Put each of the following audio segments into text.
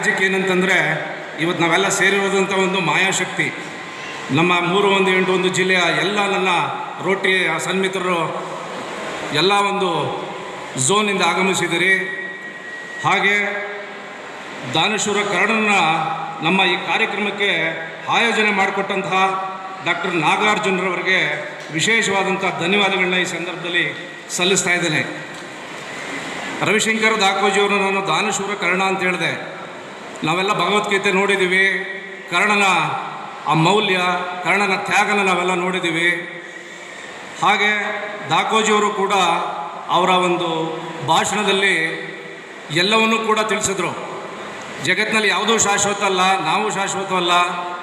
Magic ಏನಂತಂದರೆ ಇವತ್ತು ನಾವೆಲ್ಲ ಸೇರಿರೋದಂಥ ಒಂದು ಮಾಯಾಶಕ್ತಿ. ನಮ್ಮ ಮೂರು ಒಂದು ಎಂಟು ಒಂದು ಜಿಲ್ಲೆಯ ಎಲ್ಲ ನನ್ನ ರೋಟಿ ಸನ್ಮಿತರು ಎಲ್ಲ ಒಂದು ಝೋನಿಂದ ಆಗಮಿಸಿದಿರಿ ಹಾಗೆ ದಾನಶೂರ ಕರ್ಣನ ನಮ್ಮ ಈ ಕಾರ್ಯಕ್ರಮಕ್ಕೆ ಆಯೋಜನೆ ಮಾಡಿಕೊಟ್ಟಂತಹ ಡಾಕ್ಟರ್ ನಾಗಾರ್ಜುನರವರಿಗೆ ವಿಶೇಷವಾದಂಥ ಧನ್ಯವಾದಗಳನ್ನ ಈ ಸಂದರ್ಭದಲ್ಲಿ ಸಲ್ಲಿಸ್ತಾ ಇದ್ದೇನೆ. ರವಿಶಂಕರ್ ದಾಕೋಜಿಯವರು ನಾನು ದಾನಶೂರ ಕರ್ಣ ಅಂತ ಹೇಳಿದೆ. ನಾವೆಲ್ಲ ಭಗವದ್ಗೀತೆ ನೋಡಿದ್ದೀವಿ. ಕರ್ಣನ ಆ ಮೌಲ್ಯ, ಕರ್ಣನ ತ್ಯಾಗನ ನಾವೆಲ್ಲ ನೋಡಿದ್ದೀವಿ. ಹಾಗೆ ದಾಕೋಜಿಯವರು ಕೂಡ ಅವರ ಒಂದು ಭಾಷಣದಲ್ಲಿ ಎಲ್ಲವನ್ನೂ ಕೂಡ ತಿಳಿಸಿದ್ರು. ಜಗತ್ತಿನಲ್ಲಿ ಯಾವುದೂ ಶಾಶ್ವತ ಅಲ್ಲ, ನಾವು ಶಾಶ್ವತವಲ್ಲ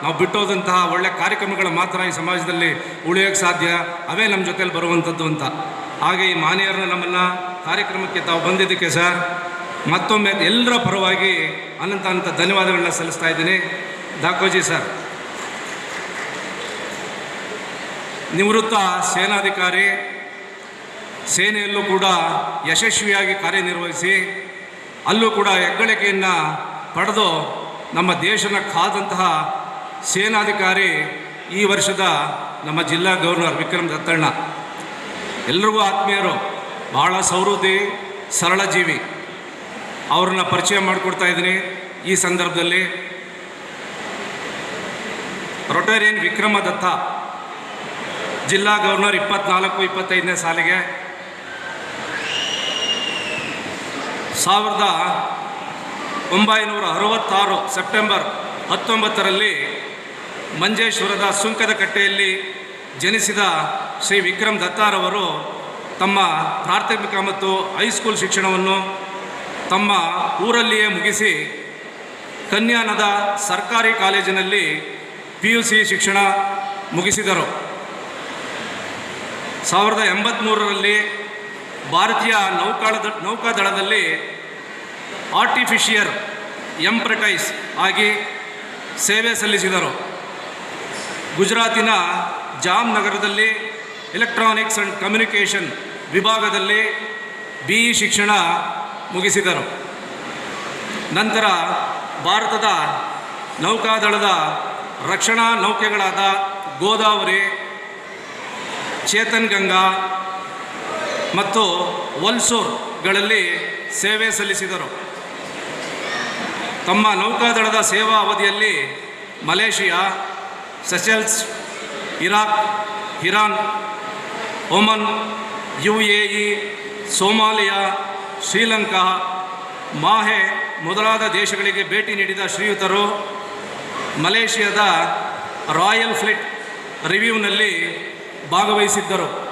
ನಾವು ಬಿಟ್ಟೋದಂತಹ ಒಳ್ಳೆ ಕಾರ್ಯಕ್ರಮಗಳು ಮಾತ್ರ ಈ ಸಮಾಜದಲ್ಲಿ ಉಳಿಯೋಕ್ಕೆ ಸಾಧ್ಯ, ಅವೇ ನಮ್ಮ ಜೊತೆಲಿ ಬರುವಂಥದ್ದು ಅಂತ. ಹಾಗೆ ಈ ಮಾನ್ಯರನ್ನ ನಮ್ಮನ್ನು ಕಾರ್ಯಕ್ರಮಕ್ಕೆ ತಾವು ಬಂದಿದ್ದಕ್ಕೆ ಸರ್ ಮತ್ತೊಮ್ಮೆ ಎಲ್ಲರ ಪರವಾಗಿ ಅನಂತ ಅನಂತ ಧನ್ಯವಾದಗಳನ್ನ ಸಲ್ಲಿಸ್ತಾ ಇದ್ದೀನಿ. ದಾಕೋಜಿ ಸರ್, ನಿವೃತ್ತ ಸೇನಾಧಿಕಾರಿ, ಸೇನೆಯಲ್ಲೂ ಕೂಡ ಯಶಸ್ವಿಯಾಗಿ ಕಾರ್ಯನಿರ್ವಹಿಸಿ, ಅಲ್ಲೂ ಕೂಡ ಹೆಗ್ಗಳಿಕೆಯನ್ನು ಪಡೆದು ನಮ್ಮ ದೇಶನ ಕಾದಂತಹ ಸೇನಾಧಿಕಾರಿ ಈ ವರ್ಷದ ನಮ್ಮ ಜಿಲ್ಲಾ ಗವರ್ನರ್ ವಿಕ್ರಮ್ ದತ್ತಣ್ಣ. ಎಲ್ರಿಗೂ ಆತ್ಮೀಯರು, ಬಹಳ ಸೌಹೃದಿ, ಸರಳ ಜೀವಿ. ಅವ್ರನ್ನ ಪರಿಚಯ ಮಾಡಿಕೊಡ್ತಾ ಇದ್ದೀನಿ. ಈ ಸಂದರ್ಭದಲ್ಲಿ ರೊಟೇರಿಯನ್ ವಿಕ್ರಮ ದತ್ತ ಜಿಲ್ಲಾ ಗವರ್ನರ್ ಇಪ್ಪತ್ನಾಲ್ಕು, ಇಪ್ಪತ್ತೈದನೇ ಸಾಲಿಗೆ ಸಾವಿರದ ಒಂಬೈನೂರ ಅರವತ್ತಾರು ಸೆಪ್ಟೆಂಬರ್ ಹತ್ತೊಂಬತ್ತರಲ್ಲಿ ಮಂಜೇಶ್ವರದ ಸುಂಕದ ಕಟ್ಟೆಯಲ್ಲಿ ಜನಿಸಿದ ಶ್ರೀ ವಿಕ್ರಮ್ ದತ್ತಾರವರು ತಮ್ಮ ಪ್ರಾಥಮಿಕ ಮತ್ತು ಹೈಸ್ಕೂಲ್ ಶಿಕ್ಷಣವನ್ನು ತಮ್ಮ ಊರಲ್ಲಿಯೇ ಮುಗಿಸಿ ಕನ್ಯಾನದ ಸರ್ಕಾರಿ ಕಾಲೇಜಿನಲ್ಲಿ ಪಿ ಯು ಸಿ ಶಿಕ್ಷಣ ಮುಗಿಸಿದರು. ಸಾವಿರದ ಎಂಬತ್ತ್ಮೂರರಲ್ಲಿ ಭಾರತೀಯ ನೌಕಾಳ ನೌಕಾದಳದಲ್ಲಿ ಆರ್ಟಿಫಿಷಿಯರ್ ಎಂಪ್ರಟೈಸ್ ಆಗಿ ಸೇವೆ ಸಲ್ಲಿಸಿದರು. ಗುಜರಾತಿನ ಜಾಮ್ ನಗರದಲ್ಲಿ ಎಲೆಕ್ಟ್ರಾನಿಕ್ಸ್ ಆ್ಯಂಡ್ ಕಮ್ಯುನಿಕೇಷನ್ ವಿಭಾಗದಲ್ಲಿ ಬಿ ಇ ಶಿಕ್ಷಣ ಮುಗಿಸಿದರು. ನಂತರ ಭಾರತದ ನೌಕಾದಳದ ರಕ್ಷಣಾ ನೌಕೆಗಳಾದ ಗೋದಾವರಿ ಚೇತನ್ ಗಂಗಾ ಮತ್ತು ವಲ್ಸೂರ್ಗಳಲ್ಲಿ ಸೇವೆ ಸಲ್ಲಿಸಿದರು. ತಮ್ಮ ನೌಕಾದಳದ ಸೇವಾ ಅವಧಿಯಲ್ಲಿ Malaysia Seychelles Iraq, Iran, Oman U A Somalia Sri Lanka Mahe ಮೊದಲಾದ ದೇಶಗಳಿಗೆ ಭೇಟಿ ನೀಡಿದ ಶ್ರೀಯುತರು ಮಲೇಷಿಯಾದ ರಾಯಲ್ ಫ್ಲಿಟ್ ರಿವ್ಯೂನಲ್ಲಿ ಭಾಗವಹಿಸಿದ್ದರು.